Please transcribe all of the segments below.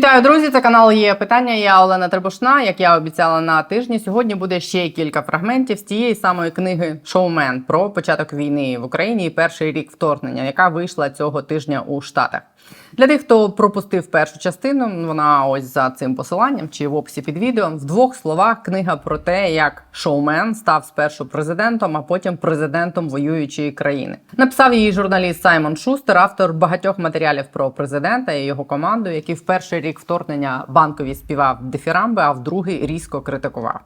Вітаю, друзі! Це канал є питання. Я Олена Требушна. Як я обіцяла на тижні, сьогодні буде ще кілька фрагментів з тієї самої книги Шоумен про початок війни в Україні і перший рік вторгнення, яка вийшла цього тижня у Штатах. Для тих, хто пропустив першу частину, вона ось за цим посиланням чи в описі під відео. В двох словах книга про те, як шоумен став спершу президентом, а потім президентом воюючої країни. Написав її журналіст Саймон Шустер, автор багатьох матеріалів про президента і його команду, який в перший рік вторгнення банкові співав дифірамби, а в другий різко критикував.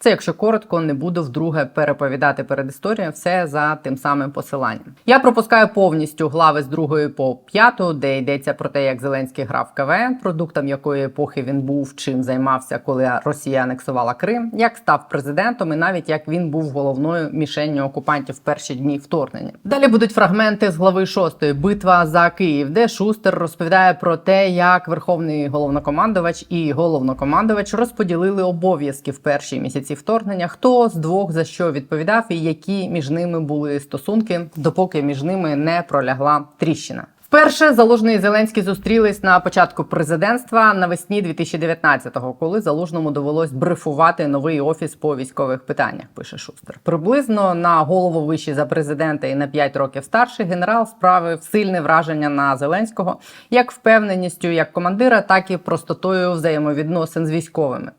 Це, якщо коротко, не буду вдруге переповідати перед історією, все за тим самим посиланням. Я пропускаю повністю глави з другої по п'яту, де йдеться про те, як Зеленський грав КВН, продуктом якої епохи він був, чим займався, коли Росія анексувала Крим, як став президентом, і навіть як він був головною мішенню окупантів в перші дні вторгнення. Далі будуть фрагменти з глави 6 Битва за Київ, де Шустер розповідає про те, як верховний головнокомандувач і головнокомандувач розподілили обов'язки в перші місяці вторгнення. Хто з двох за що відповідав, і які між ними були стосунки, допоки між ними не пролягла тріщина. Вперше Залужний Зеленський зустрілись на початку президентства навесні 2019-го, коли Залужному довелось брифувати новий офіс по військових питаннях. Пише Шустер. Приблизно на голову вищий за президента і на 5 років старший генерал справив сильне враження на Зеленського як впевненістю як командира, так і простотою взаємовідносин з військовими.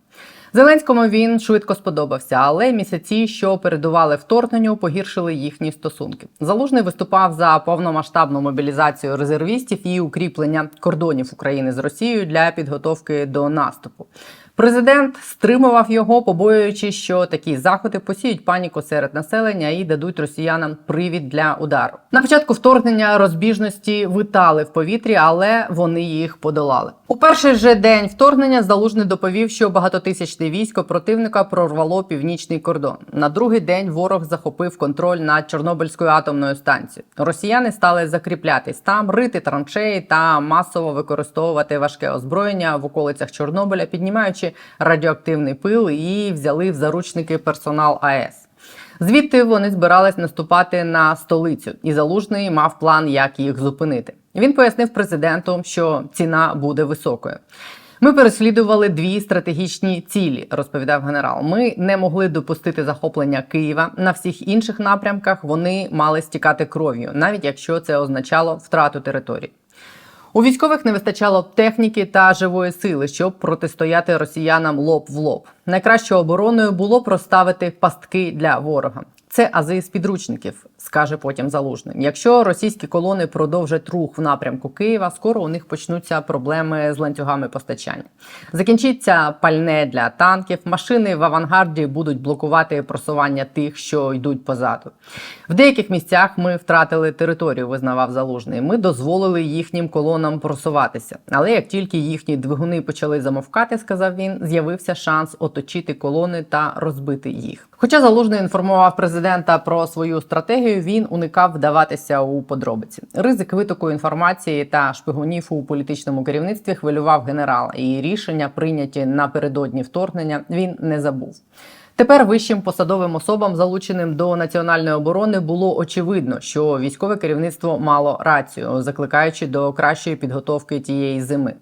Зеленському він швидко сподобався, але місяці, що передували вторгненню, погіршили їхні стосунки. Залужний виступав за повномасштабну мобілізацію резервістів і укріплення кордонів України з Росією для підготовки до наступу. Президент стримував його, побоюючись, що такі заходи посіють паніку серед населення і дадуть росіянам привід для удару. На початку вторгнення розбіжності витали в повітрі, але вони їх подолали. У перший же день вторгнення залужний доповів, що багатотисячне військо противника прорвало північний кордон. На другий день ворог захопив контроль над Чорнобильською атомною станцією. Росіяни стали закріплятись там, рити траншеї та масово використовувати важке озброєння в околицях Чорнобиля, піднімаючи радіоактивний пил і взяли в заручники персонал АЕС. Звідти вони збирались наступати на столицю, і залужний мав план, як їх зупинити. Він пояснив президенту, що ціна буде високою. Ми переслідували дві стратегічні цілі, розповідав генерал. Ми не могли допустити захоплення Києва на всіх інших напрямках. Вони мали стікати кров'ю, навіть якщо це означало втрату території. У військових не вистачало техніки та живої сили, щоб протистояти росіянам лоб в лоб. Найкращою обороною було проставити пастки для ворога. Це ази з підручників, скаже потім залужний. Якщо російські колони продовжать рух в напрямку Києва, скоро у них почнуться проблеми з ланцюгами постачання. Закінчиться пальне для танків, машини в авангарді будуть блокувати просування тих, що йдуть позаду. В деяких місцях ми втратили територію, визнавав залужний. Ми дозволили їхнім колонам просуватися. Але як тільки їхні двигуни почали замовкати, сказав він, з'явився шанс оточити колони та розбити їх. Хоча залужний інформував президента про свою стратегію, він уникав вдаватися у подробиці. Ризик витоку інформації та шпигунів у політичному керівництві хвилював генерала, і рішення, прийняті напередодні вторгнення, він не забув. Тепер вищим посадовим особам, залученим до національної оборони, було очевидно, що військове керівництво мало рацію, закликаючи до кращої підготовки тієї зими.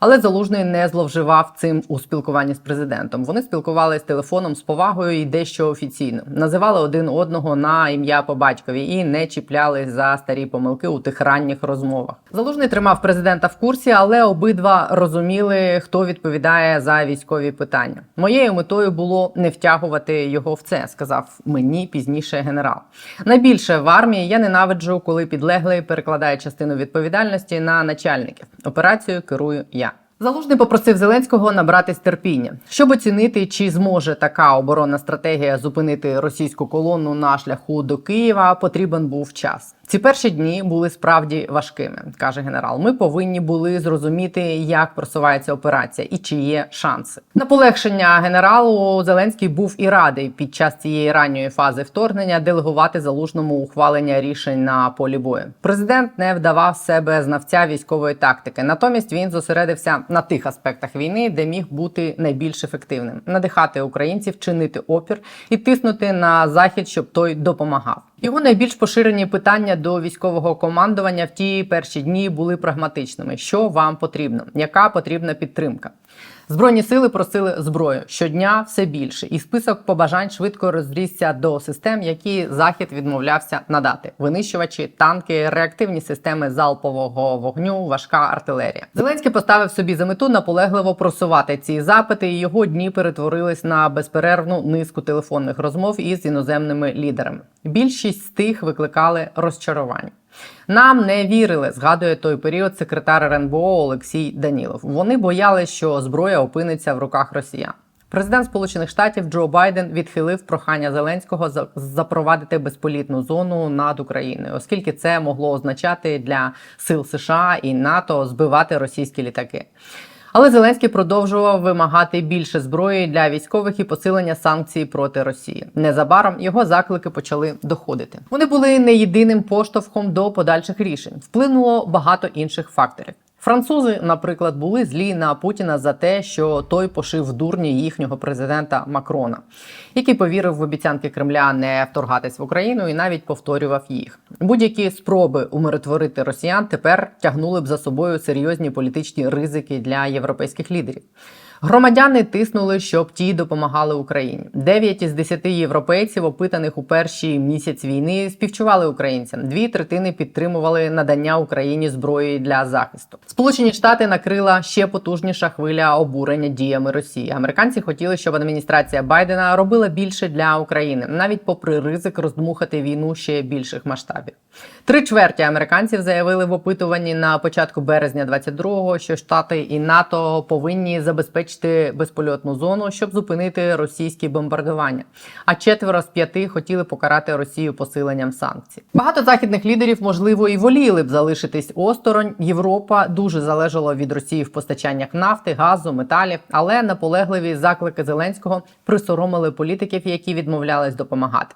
Але залужний не зловживав цим у спілкуванні з президентом. Вони спілкувалися телефоном з повагою і дещо офіційно, називали один одного на ім'я по батькові і не чіплялись за старі помилки у тих ранніх розмовах. Залужний тримав президента в курсі, але обидва розуміли, хто відповідає за військові питання. Моєю метою було не втягувати його в це, сказав мені пізніше генерал. Найбільше в армії я ненавиджу, коли підлеглий перекладає частину відповідальності на начальників. Операцією керую я. Залужний попросив Зеленського набратись терпіння, щоб оцінити, чи зможе така оборонна стратегія зупинити російську колону на шляху до Києва. Потрібен був час. Ці перші дні були справді важкими, каже генерал. Ми повинні були зрозуміти, як просувається операція і чи є шанси. На полегшення генералу Зеленський був і радий під час цієї ранньої фази вторгнення делегувати залужному ухвалення рішень на полі бою. Президент не вдавав себе знавця військової тактики. Натомість він зосередився на тих аспектах війни, де міг бути найбільш ефективним: надихати українців, чинити опір і тиснути на захід, щоб той допомагав. Його найбільш поширені питання до військового командування в ті перші дні були прагматичними: що вам потрібно, яка потрібна підтримка. Збройні сили просили зброю щодня все більше, і список побажань швидко розрісся до систем, які захід відмовлявся надати: винищувачі, танки, реактивні системи залпового вогню, важка артилерія. Зеленський поставив собі за мету наполегливо просувати ці запити, і його дні перетворились на безперервну низку телефонних розмов із іноземними лідерами. Більшість з тих викликали розчарування. Нам не вірили, згадує той період секретар РНБО Олексій Данілов. Вони боялися, що зброя опиниться в руках росіян. Президент Сполучених Штатів Джо Байден відхилив прохання Зеленського запровадити безполітну зону над Україною, оскільки це могло означати для сил США і НАТО збивати російські літаки. Але Зеленський продовжував вимагати більше зброї для військових і посилення санкцій проти Росії. Незабаром його заклики почали доходити. Вони були не єдиним поштовхом до подальших рішень. Вплинуло багато інших факторів. Французи, наприклад, були злі на Путіна за те, що той пошив дурні їхнього президента Макрона, який повірив в обіцянки Кремля не вторгатись в Україну і навіть повторював їх. Будь-які спроби умиротворити росіян тепер тягнули б за собою серйозні політичні ризики для європейських лідерів. Громадяни тиснули, щоб ті допомагали Україні. Дев'ять із десяти європейців, опитаних у перший місяць війни, співчували українцям. Дві третини підтримували надання Україні зброї для захисту. Сполучені Штати накрила ще потужніша хвиля обурення діями Росії. Американці хотіли, щоб адміністрація Байдена робила більше для України, навіть попри ризик роздмухати війну ще більших масштабів. Три чверті американців заявили в опитуванні на початку березня 22-го, що Штати і НАТО повинні забезпечити безпольотну зону, щоб зупинити російські бомбардування. А четверо з п'яти хотіли покарати Росію посиленням санкцій. Багато західних лідерів, можливо, і воліли б залишитись осторонь. Європа дуже залежала від Росії в постачаннях нафти, газу, металів, але наполегливі заклики Зеленського присоромили політиків, які відмовлялись допомагати.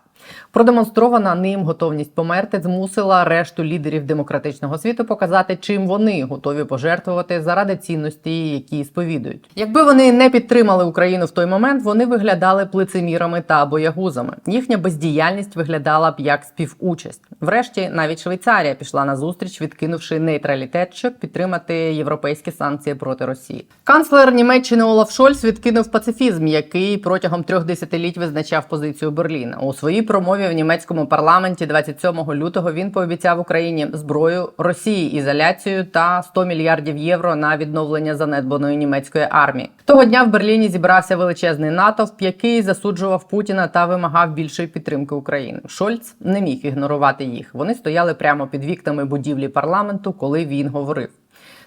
Продемонстрована ним готовність померти змусила решту лідерів демократичного світу показати, чим вони готові пожертвувати заради цінності, які сповідують. Якби вони не підтримали Україну в той момент, вони виглядали б лицемірами та боягузами. Їхня бездіяльність виглядала б як співучасть. Врешті навіть Швейцарія пішла на зустріч, відкинувши нейтралітет, щоб підтримати європейські санкції проти Росії. Канцлер Німеччини Олаф Шольц відкинув пацифізм, який протягом трьох десятиліть визначав позицію Берліна. У своїй промові в німецькому парламенті 27 лютого він пообіцяв Україні зброю, Росії ізоляцію та 100 мільярдів євро на відновлення занедбаної німецької армії. Того дня в Берліні зібрався величезний натовп, який засуджував Путіна та вимагав більшої підтримки України. Шольц не міг ігнорувати їх. Вони стояли прямо під вікнами будівлі парламенту, коли він говорив.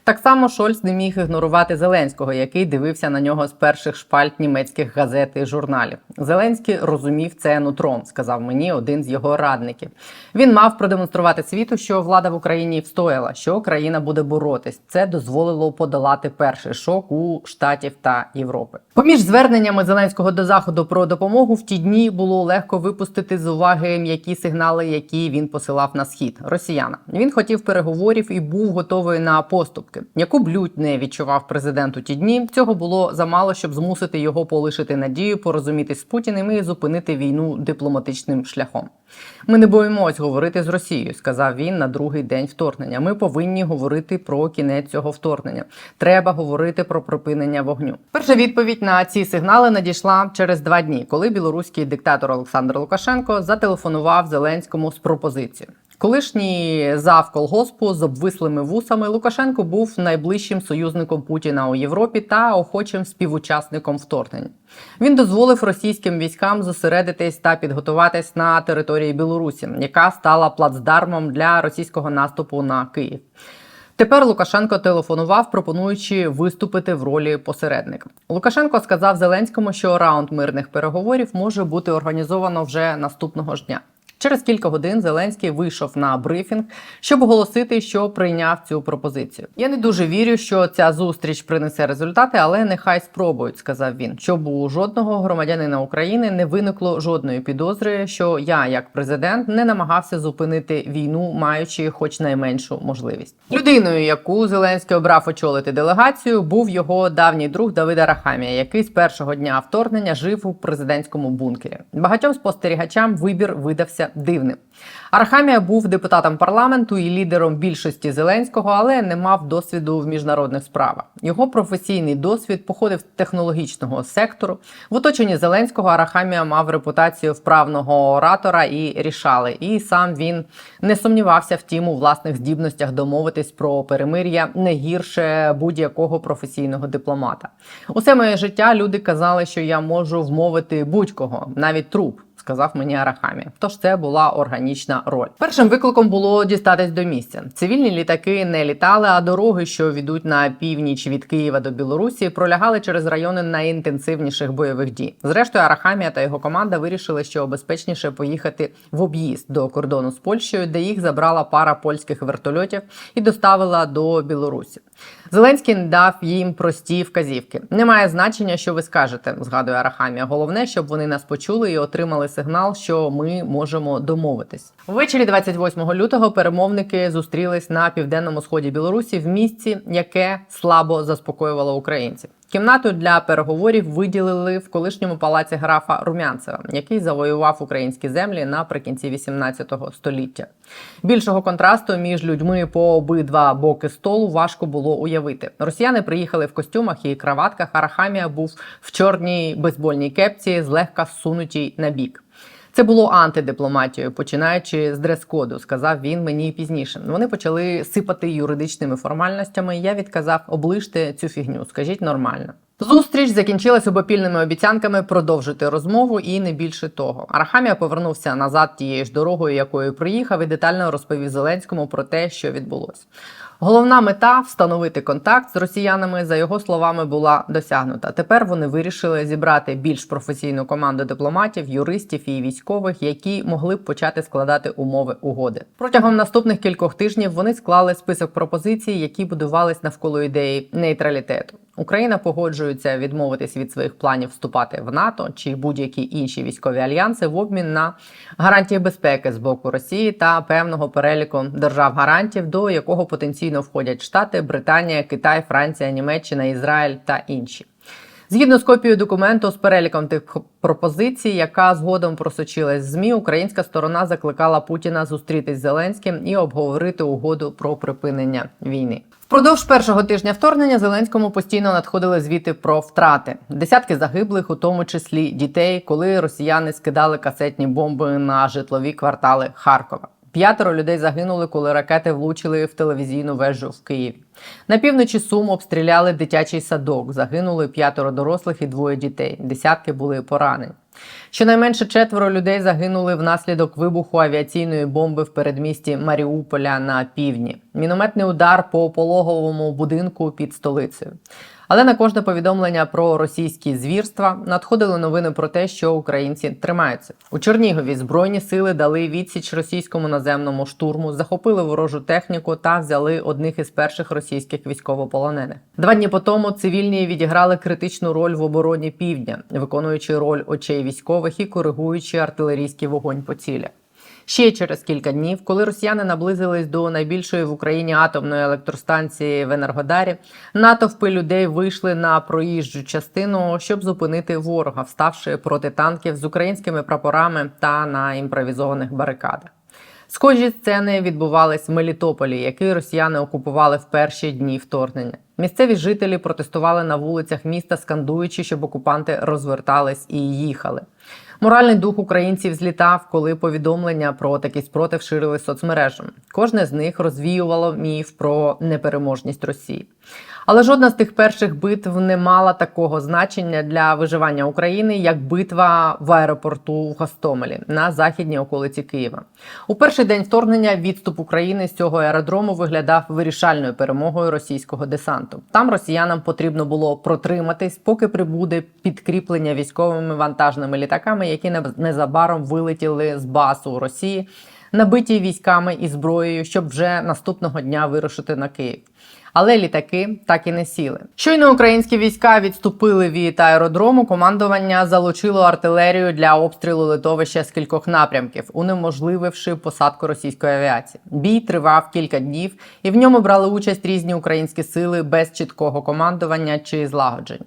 Так само Шольц не міг ігнорувати Зеленського, який дивився на нього з перших шпальт німецьких газет і журналів. Зеленський розумів це нутром, сказав мені один з його радників. Він мав продемонструвати світу, що влада в Україні встояла, що країна буде боротись. Це дозволило подолати перший шок у штатів та Європи. Поміж зверненнями Зеленського до заходу про допомогу в ті дні було легко випустити з уваги м'які сигнали, які він посилав на схід росіяна. Він хотів переговорів і був готовий на поступки. Яку б лють не відчував президент у ті дні, цього було замало, щоб змусити його полишити надію, порозумітись з Путіним і зупинити війну дипломатичним шляхом. Ми не боїмось говорити з Росією, сказав він на другий день вторгнення. Ми повинні говорити про кінець цього вторгнення. Треба говорити про припинення вогню. Перша відповідь на ці сигнали надійшла через два дні, коли білоруський диктатор Олександр Лукашенко зателефонував Зеленському з пропозицією. Колишній зав колгоспу з обвислими вусами Лукашенко був найближчим союзником Путіна у Європі та охочим співучасником вторгнення. Він дозволив російським військам зосередитись та підготуватись на території Білорусі, яка стала плацдармом для російського наступу на Київ. Тепер Лукашенко телефонував, пропонуючи виступити в ролі посередника. Лукашенко сказав Зеленському, що раунд мирних переговорів може бути організовано вже наступного ж дня. Через кілька годин Зеленський вийшов на брифінг, щоб оголосити, що прийняв цю пропозицію. Я не дуже вірю, що ця зустріч принесе результати, але нехай спробують, сказав він. Щоб у жодного громадянина України не виникло жодної підозри, що я, як президент, не намагався зупинити війну, маючи хоч найменшу можливість. Людиною, яку Зеленський обрав очолити делегацію, був його давній друг Давида Рахамія, який з першого дня вторгнення жив у президентському бункері. Багатьом спостерігачам вибір видався дивним. Арахамія був депутатом парламенту і лідером більшості Зеленського, але не мав досвіду в міжнародних справах. Його професійний досвід походив з технологічного сектору. В оточенні Зеленського Арахамія мав репутацію вправного оратора і рішали. І сам він не сумнівався втім у власних здібностях домовитись про перемир'я не гірше будь-якого професійного дипломата. Усе моє життя люди казали, що я можу вмовити будь-кого, навіть труп сказав мені Арахамі. Тож це була органічна роль. Першим викликом було дістатись до місця. Цивільні літаки не літали, а дороги, що ведуть на північ від Києва до Білорусі, пролягали через райони найінтенсивніших бойових дій. Зрештою, Арахамія та його команда вирішили, що безпечніше поїхати в об'їзд до кордону з Польщею, де їх забрала пара польських вертольотів і доставила до Білорусі. Зеленський дав їм прості вказівки. Немає значення, що ви скажете, згадує Арахамія. Головне, щоб вони нас почули і отримали сигнал, що ми можемо домовитись. Ввечері 28 лютого перемовники зустрілись на південному сході Білорусі в місці, яке слабо заспокоювало українців. Кімнату для переговорів виділили в колишньому палаці графа Румянцева, який завоював українські землі наприкінці 18 століття. Більшого контрасту між людьми по обидва боки столу важко було уявити. Росіяни приїхали в костюмах і краватках. Арахамія був в чорній бейсбольній кепці, злегка сунутій на бік. Це було антидипломатією, починаючи з дрес-коду, сказав він мені пізніше. Вони почали сипати юридичними формальностями. Я відказав, оближте цю фігню, скажіть нормально. Зустріч закінчилась обопільними обіцянками продовжити розмову і не більше того. Арахамія повернувся назад тією ж дорогою, якою приїхав, і детально розповів Зеленському про те, що відбулося. Головна мета встановити контакт з росіянами, за його словами, була досягнута. Тепер вони вирішили зібрати більш професійну команду дипломатів, юристів і військових, які могли б почати складати умови угоди. Протягом наступних кількох тижнів вони склали список пропозицій, які будувались навколо ідеї нейтралітету. Україна погоджується відмовитись від своїх планів вступати в НАТО чи будь-які інші військові альянси в обмін на гарантії безпеки з боку Росії та певного переліку держав-гарантів, до якого потенційно входять Штати, Британія, Китай, Франція, Німеччина, Ізраїль та інші. Згідно з копією документу з переліком тих пропозицій, яка згодом просочилась в змі, українська сторона закликала Путіна зустрітись з Зеленським і обговорити угоду про припинення війни. Впродовж першого тижня вторгнення Зеленському постійно надходили звіти про втрати. Десятки загиблих, у тому числі дітей, коли росіяни скидали касетні бомби на житлові квартали Харкова. П'ятеро людей загинули, коли ракети влучили в телевізійну вежу в Києві. На півночі Сум обстріляли дитячий садок. Загинули п'ятеро дорослих і двоє дітей. Десятки були поранені. Щонайменше четверо людей загинули внаслідок вибуху авіаційної бомби в передмісті Маріуполя на півдні. Мінометний удар по пологовому будинку під столицею. Але на кожне повідомлення про російські звірства надходили новини про те, що українці тримаються у Чернігові. Збройні сили дали відсіч російському наземному штурму, захопили ворожу техніку та взяли одних із перших російських військовополонених. Два дні по тому цивільні відіграли критичну роль в обороні півдня, виконуючи роль очей військових і коригуючи артилерійський вогонь по цілях. Ще через кілька днів, коли росіяни наблизились до найбільшої в Україні атомної електростанції в Енергодарі, натовпи людей вийшли на проїжджу частину, щоб зупинити ворога, вставши проти танків з українськими прапорами та на імпровізованих барикадах. Схожі сцени відбувались в Мелітополі, який росіяни окупували в перші дні вторгнення. Місцеві жителі протестували на вулицях міста, скандуючи, щоб окупанти розвертались і їхали. Моральний дух українців злітав, коли повідомлення про такий спротив ширили соцмережами. Кожне з них розвіювало міф про непереможність Росії. Але жодна з тих перших битв не мала такого значення для виживання України, як битва в аеропорту в Гостомелі на західній околиці Києва. У перший день вторгнення відступ України з цього аеродрому виглядав вирішальною перемогою російського десанту. Там росіянам потрібно було протриматись, поки прибуде підкріплення військовими вантажними літаками, які незабаром вилетіли з базу у Росії, набиті військами і зброєю, щоб вже наступного дня вирушити на Київ. Але літаки так і не сіли. Щойно українські війська відступили від аеродрому. Командування залучило артилерію для обстрілу литовища з кількох напрямків, унеможлививши посадку російської авіації. Бій тривав кілька днів, і в ньому брали участь різні українські сили без чіткого командування чи злагоджень.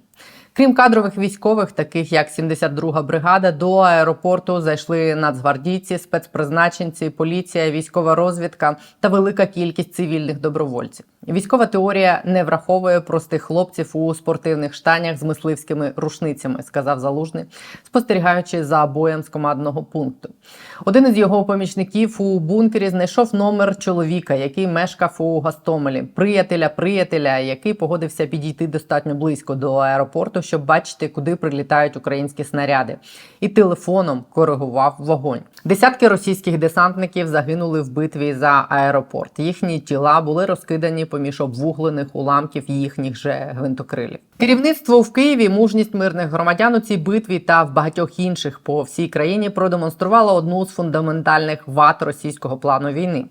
Крім кадрових військових, таких як 72-га бригада, до аеропорту зайшли нацгвардійці, спецпризначенці, поліція, військова розвідка та велика кількість цивільних добровольців. Військова теорія не враховує простих хлопців у спортивних штанях з мисливськими рушницями, сказав залужний, спостерігаючи за боєм з командного пункту. Один із його помічників у бункері знайшов номер чоловіка, який мешкав у Гастомелі, приятеля приятеля, який погодився підійти достатньо близько до аеропорту, щоб бачити, куди прилітають українські снаряди, і телефоном коригував вогонь. Десятки російських десантників загинули в битві за аеропорт. Їхні тіла були розкидані поміж обвуглених уламків їхніх же гвинтокрилів. Керівництво в Києві, мужність мирних громадян у цій битві та в багатьох інших по всій країні продемонструвало одну з фундаментальних вад російського плану війни.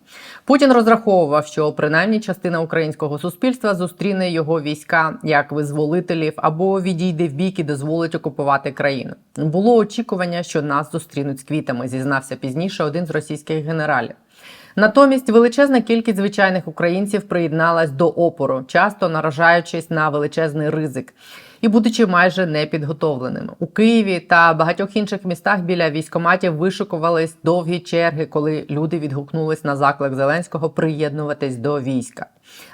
Путін розраховував, що принаймні частина українського суспільства зустріне його війська як визволителів або відійде в бік і дозволить окупувати країну. Було очікування, що нас зустрінуть з квітами, зізнався пізніше один з російських генералів. Натомість величезна кількість звичайних українців приєдналась до опору, часто наражаючись на величезний ризик і будучи майже непідготовленими. У Києві та багатьох інших містах біля військоматів вишикувались довгі черги, коли люди відгукнулись на заклик Зеленського приєднуватись до війська.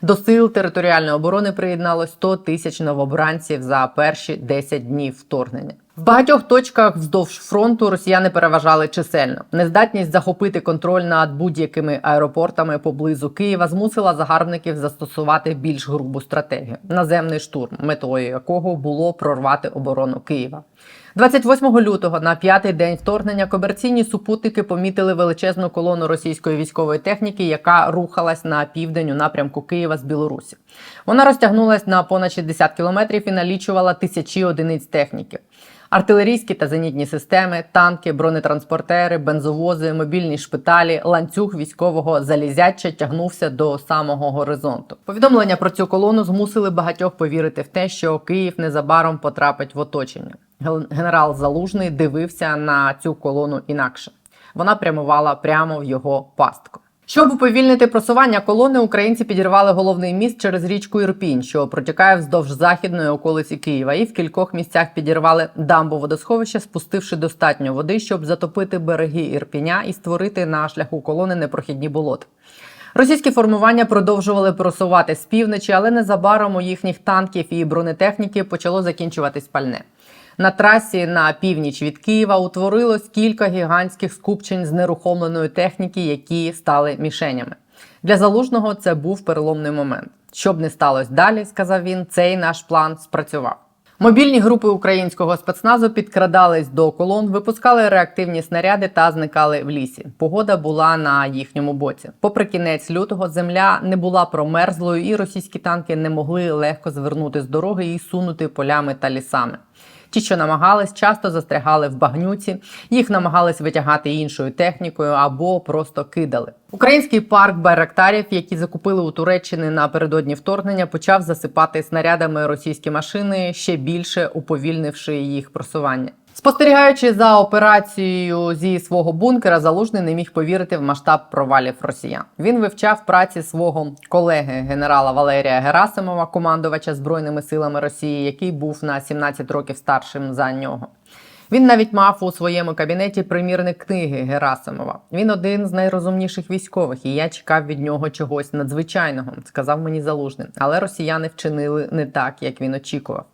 До сил територіальної оборони приєдналось 100 тисяч новобранців за перші 10 днів вторгнення. В багатьох точках вздовж фронту росіяни переважали чисельно. Нездатність захопити контроль над будь-якими аеропортами поблизу Києва змусила загарбників застосувати більш грубу стратегію наземний штурм, метою якого було прорвати оборону Києва. 28 лютого на п'ятий день вторгнення комерційні супутники помітили величезну колону російської військової техніки, яка рухалась на південь у напрямку Києва з Білорусі. Вона розтягнулась на понад 60 кілометрів і налічувала тисячі одиниць техніки. Артилерійські та зенітні системи, танки, бронетранспортери, бензовози, мобільні шпиталі, ланцюг військового залізяча тягнувся до самого горизонту. Повідомлення про цю колону змусили багатьох повірити в те, що Київ незабаром потрапить в оточення. Ген- Генерал Залужний дивився на цю колону інакше. Вона прямувала прямо в його пастку. Щоб уповільнити просування колони, українці підірвали головний міст через річку Ірпінь, що протікає вздовж західної околиці Києва, і в кількох місцях підірвали дамбу водосховища, спустивши достатньо води, щоб затопити береги Ірпіня і створити на шляху колони непрохідні болота. Російські формування продовжували просувати з півночі, але незабаром у їхніх танків і бронетехніки почало закінчуватись пальне. На трасі на північ від Києва утворилось кілька гігантських скупчень з нерухомленої техніки, які стали мішенями. Для залужного це був переломний момент. Щоб не сталося далі, сказав він, цей наш план спрацював. Мобільні групи українського спецназу підкрадались до колон, випускали реактивні снаряди та зникали в лісі. Погода була на їхньому боці. Попри кінець лютого, земля не була промерзлою, і російські танки не могли легко звернути з дороги і сунути полями та лісами. Ті, що намагались, часто застрягали в багнюці, їх намагались витягати іншою технікою або просто кидали. Український парк байрактарів, які закупили у Туреччини напередодні вторгнення, почав засипати снарядами російські машини, ще більше уповільнивши їх просування. Спостерігаючи за операцією зі свого бункера, залужний не міг повірити в масштаб провалів росіян. Він вивчав праці свого колеги генерала Валерія Герасимова, командувача збройними силами Росії, який був на 17 років старшим за нього. Він навіть мав у своєму кабінеті примірник книги Герасимова. Він один з найрозумніших військових, і я чекав від нього чогось надзвичайного, сказав мені залужний. Але росіяни вчинили не так, як він очікував.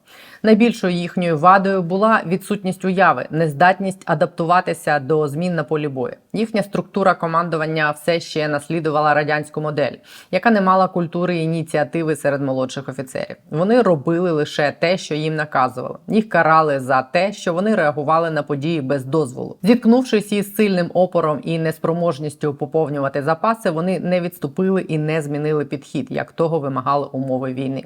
Найбільшою їхньою вадою була відсутність уяви, нездатність адаптуватися до змін на полі бою. Їхня структура командування все ще наслідувала радянську модель, яка не мала культури і ініціативи серед молодших офіцерів. Вони робили лише те, що їм наказували. Їх карали за те, що вони реагували на події без дозволу. Зіткнувшись із сильним опором і неспроможністю поповнювати запаси, вони не відступили і не змінили підхід, як того вимагали умови війни.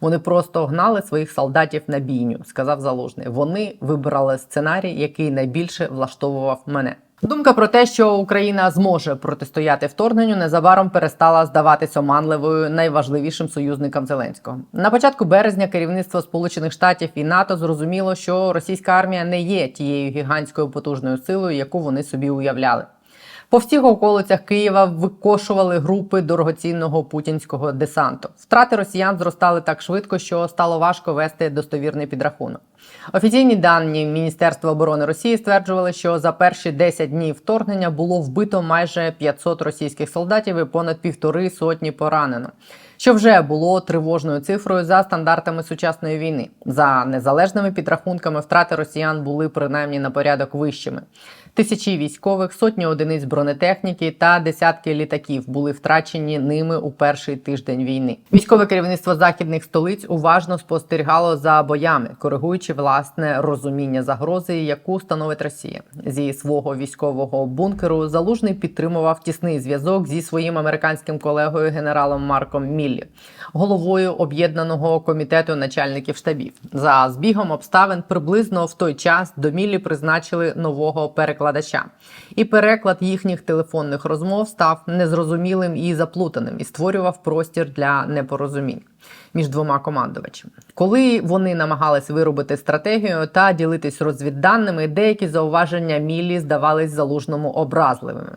Вони просто гнали своїх солдатів на бійню, сказав залужний. Вони вибрали сценарій, який найбільше влаштовував мене. Думка про те, що Україна зможе протистояти вторгненню, незабаром перестала здаватись оманливою найважливішим союзникам Зеленського. На початку березня керівництво Сполучених Штатів і НАТО зрозуміло, що російська армія не є тією гігантською потужною силою, яку вони собі уявляли. По всіх околицях Києва викошували групи дорогоцінного путінського десанту. Втрати росіян зростали так швидко, що стало важко вести достовірний підрахунок. Офіційні дані Міністерства оборони Росії стверджували, що за перші 10 днів вторгнення було вбито майже 500 російських солдатів і понад півтори сотні поранено. Що вже було тривожною цифрою за стандартами сучасної війни. За незалежними підрахунками втрати росіян були принаймні на порядок вищими. Тисячі військових, сотні одиниць бронетехніки та десятки літаків були втрачені ними у перший тиждень війни. Військове керівництво західних столиць уважно спостерігало за боями, коригуючи власне розуміння загрози, яку становить Росія. Зі свого військового бункеру залужний підтримував тісний зв'язок зі своїм американським колегою генералом Марком Міллі, головою об'єднаного комітету начальників штабів. За збігом обставин приблизно в той час до Міллі призначили нового перекладача, і переклад їхніх телефонних розмов став незрозумілим і заплутаним і створював простір для непорозумінь між двома командувачами. Коли вони намагались виробити стратегію та ділитись розвідданими, деякі зауваження Міллі здавались залужному образливими.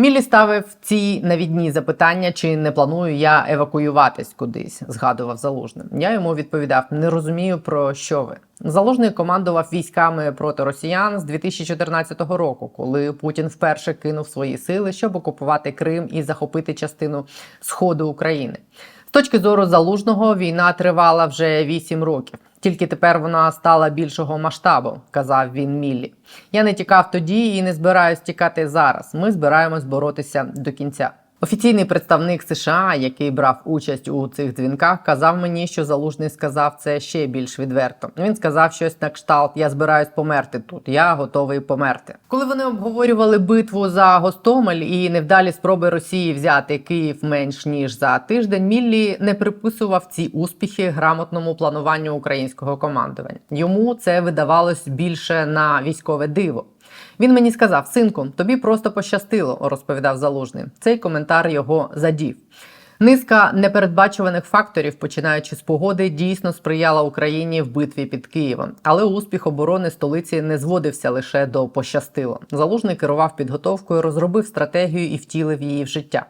Міллі ставив ці навідні запитання, чи не планую я евакуюватись кудись, згадував залужним. Я йому відповідав: не розумію про що ви. Залужний командував військами проти росіян з 2014 року, коли Путін вперше кинув свої сили, щоб окупувати Крим і захопити частину сходу України. Точки зору залужного війна тривала вже 8 років. Тільки тепер вона стала більшого масштабу, казав він Міллі. Я не тікав тоді і не збираюсь тікати зараз. Ми збираємось боротися до кінця. Офіційний представник США, який брав участь у цих дзвінках, казав мені, що залужний сказав це ще більш відверто. Він сказав щось на кшталт: Я збираюсь померти тут. Я готовий померти. Коли вони обговорювали битву за Гостомель і невдалі спроби Росії взяти Київ менш ніж за тиждень, Міллі не приписував ці успіхи грамотному плануванню українського командування. Йому це видавалось більше на військове диво. Він мені сказав: синку, тобі просто пощастило, розповідав залужний. Цей коментар його задів. Низка непередбачуваних факторів, починаючи з погоди, дійсно сприяла Україні в битві під Києвом. Але успіх оборони столиці не зводився лише до пощастило. Залужний керував підготовкою, розробив стратегію і втілив її в життя.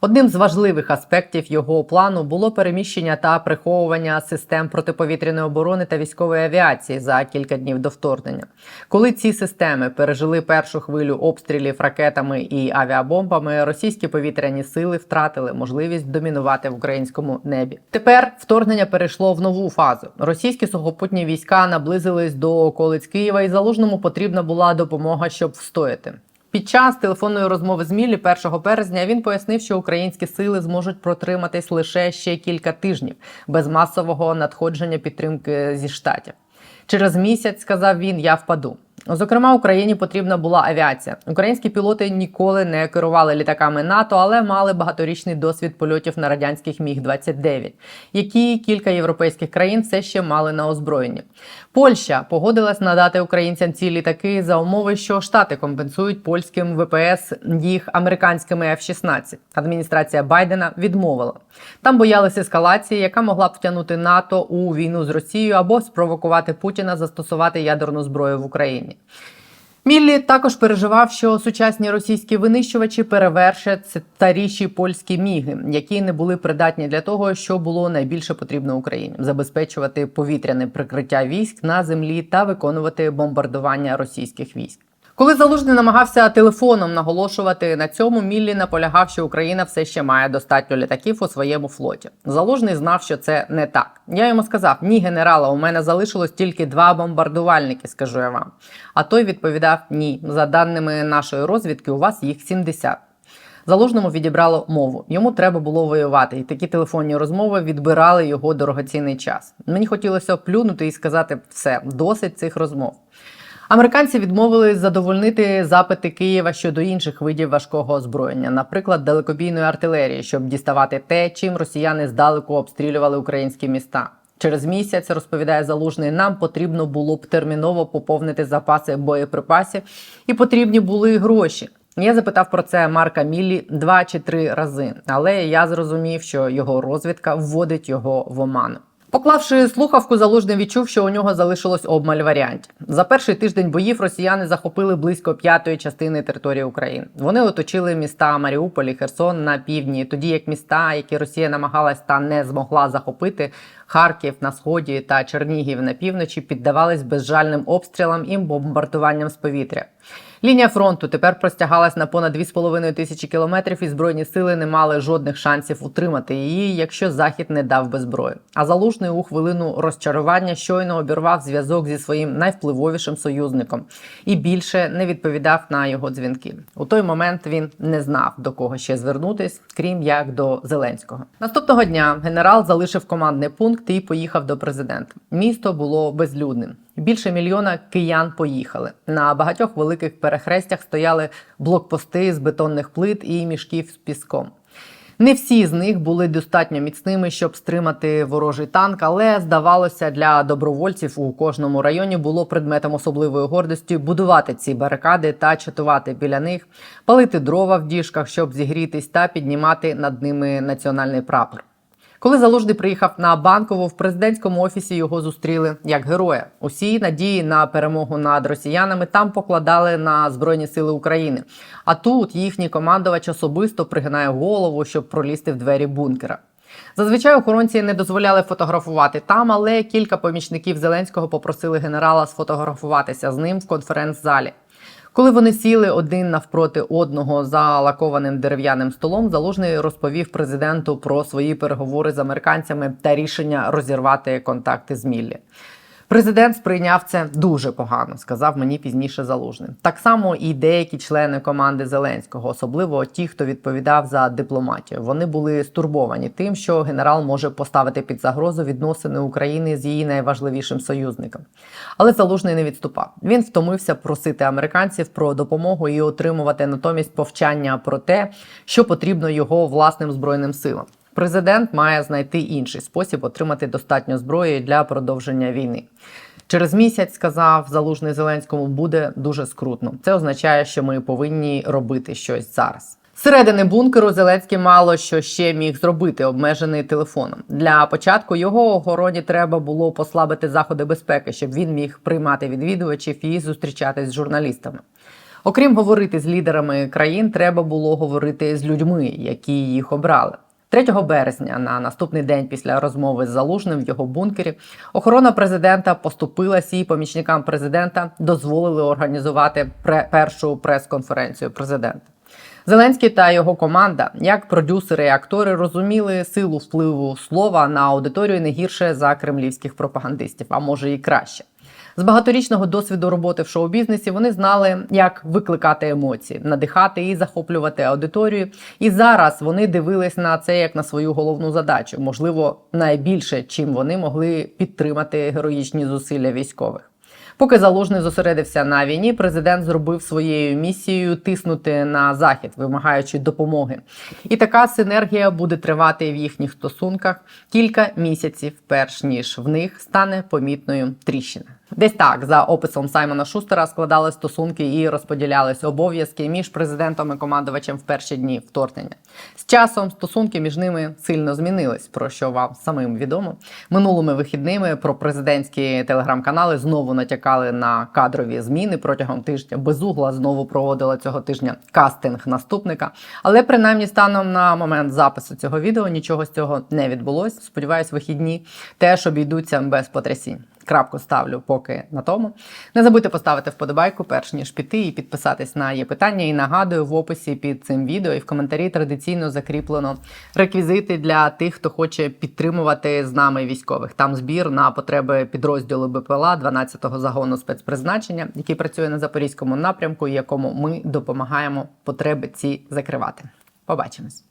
Одним з важливих аспектів його плану було переміщення та приховування систем протиповітряної оборони та військової авіації за кілька днів до вторгнення. Коли ці системи пережили першу хвилю обстрілів ракетами і авіабомбами, російські повітряні сили втратили можливість домінувати в українському небі. Тепер вторгнення перейшло в нову фазу. Російські сухопутні війська наблизились до околиць Києва, і залужному потрібна була допомога, щоб встояти. Під час телефонної розмови з Міллі 1 березня він пояснив, що українські сили зможуть протриматись лише ще кілька тижнів без масового надходження підтримки зі штатів. Через місяць сказав він: я впаду. Зокрема, Україні потрібна була авіація. Українські пілоти ніколи не керували літаками НАТО, але мали багаторічний досвід польотів на радянських міг 29 які кілька європейських країн все ще мали на озброєнні. Польща погодилась надати українцям ці літаки за умови, що штати компенсують польським ВПС їх американськими F-16. Адміністрація Байдена відмовила. Там боялися ескалації, яка могла б втягнути НАТО у війну з Росією або спровокувати Путіна застосувати ядерну зброю в Україні. Міллі також переживав, що сучасні російські винищувачі перевершать старіші польські міги, які не були придатні для того, що було найбільше потрібно Україні забезпечувати повітряне прикриття військ на землі та виконувати бомбардування російських військ. Коли залужний намагався телефоном наголошувати на цьому, Міллі наполягав, що Україна все ще має достатньо літаків у своєму флоті. Залужний знав, що це не так. Я йому сказав: ні, генерала, у мене залишилось тільки два бомбардувальники, скажу я вам. А той відповідав: Ні, за даними нашої розвідки, у вас їх 70. Залужному відібрало мову. Йому треба було воювати, і такі телефонні розмови відбирали його дорогоцінний час. Мені хотілося плюнути і сказати все, досить цих розмов. Американці відмовились задовольнити запити Києва щодо інших видів важкого озброєння, наприклад, далекобійної артилерії, щоб діставати те, чим росіяни здалеку обстрілювали українські міста. Через місяць розповідає залужний, нам потрібно було б терміново поповнити запаси боєприпасів, і потрібні були гроші. Я запитав про це Марка Міллі два чи три рази, але я зрозумів, що його розвідка вводить його в оману. Поклавши слухавку, залужний відчув, що у нього залишилось обмаль варіантів. За перший тиждень боїв росіяни захопили близько п'ятої частини території України. Вони оточили міста Маріуполь і Херсон на півдні, тоді як міста, які Росія намагалась та не змогла захопити, Харків на сході та Чернігів на півночі, піддавались безжальним обстрілам і бомбардуванням з повітря. Лінія фронту тепер простягалась на понад 2,5 тисячі кілометрів, і збройні сили не мали жодних шансів утримати її, якщо захід не дав би зброї. А залужний у хвилину розчарування щойно обірвав зв'язок зі своїм найвпливовішим союзником і більше не відповідав на його дзвінки. У той момент він не знав до кого ще звернутись, крім як до Зеленського. Наступного дня генерал залишив командний пункт і поїхав до президента. Місто було безлюдним. Більше мільйона киян поїхали. На багатьох великих перехрестях стояли блокпости з бетонних плит і мішків з піском. Не всі з них були достатньо міцними, щоб стримати ворожий танк, але здавалося, для добровольців у кожному районі було предметом особливої гордості будувати ці барикади та чатувати біля них, палити дрова в діжках, щоб зігрітись, та піднімати над ними національний прапор. Коли залужний приїхав на банкову, в президентському офісі його зустріли як героя. Усі надії на перемогу над росіянами там покладали на збройні сили України. А тут їхній командувач особисто пригинає голову, щоб пролізти в двері бункера. Зазвичай охоронці не дозволяли фотографувати там, але кілька помічників Зеленського попросили генерала сфотографуватися з ним в конференц-залі. Коли вони сіли один навпроти одного за лакованим дерев'яним столом, залужний розповів президенту про свої переговори з американцями та рішення розірвати контакти з Міллі. Президент сприйняв це дуже погано, сказав мені пізніше залужний. Так само і деякі члени команди Зеленського, особливо ті, хто відповідав за дипломатію. Вони були стурбовані тим, що генерал може поставити під загрозу відносини України з її найважливішим союзником. Але залужний не відступав. Він втомився просити американців про допомогу і отримувати натомість повчання про те, що потрібно його власним збройним силам. Президент має знайти інший спосіб отримати достатньо зброї для продовження війни. Через місяць сказав залужний Зеленському, буде дуже скрутно. Це означає, що ми повинні робити щось зараз. Зсередини бункеру Зеленський мало що ще міг зробити, обмежений телефоном. Для початку його охороні треба було послабити заходи безпеки, щоб він міг приймати відвідувачів і зустрічатись з журналістами. Окрім говорити з лідерами країн, треба було говорити з людьми, які їх обрали. 3 березня, на наступний день після розмови з залужним в його бункері, охорона президента поступилась і помічникам президента дозволили організувати першу прес-конференцію президента. Зеленський та його команда, як продюсери і актори, розуміли силу впливу слова на аудиторію не гірше за кремлівських пропагандистів, а може і краще. З багаторічного досвіду роботи в шоу-бізнесі вони знали, як викликати емоції, надихати і захоплювати аудиторію. І зараз вони дивились на це як на свою головну задачу, можливо, найбільше, чим вони могли підтримати героїчні зусилля військових. Поки залужний зосередився на війні, президент зробив своєю місією тиснути на захід, вимагаючи допомоги. І така синергія буде тривати в їхніх стосунках кілька місяців, перш ніж в них стане помітною тріщина. Десь так за описом Саймона Шустера складали стосунки і розподілялись обов'язки між президентом і командувачем в перші дні вторгнення. З часом стосунки між ними сильно змінились, про що вам самим відомо. Минулими вихідними про президентські телеграм-канали знову натякали на кадрові зміни протягом тижня. Безугла знову проводила цього тижня кастинг наступника. Але принаймні станом на момент запису цього відео нічого з цього не відбулось. Сподіваюсь, вихідні теж обійдуться без потрясінь. Крапку ставлю поки на тому. Не забудьте поставити вподобайку, перш ніж піти, і підписатись на є питання. І нагадую, в описі під цим відео і в коментарі традиційно закріплено реквізити для тих, хто хоче підтримувати з нами військових. Там збір на потреби підрозділу БПЛА 12-го загону спецпризначення, який працює на запорізькому напрямку, і якому ми допомагаємо потреби ці закривати. Побачимось.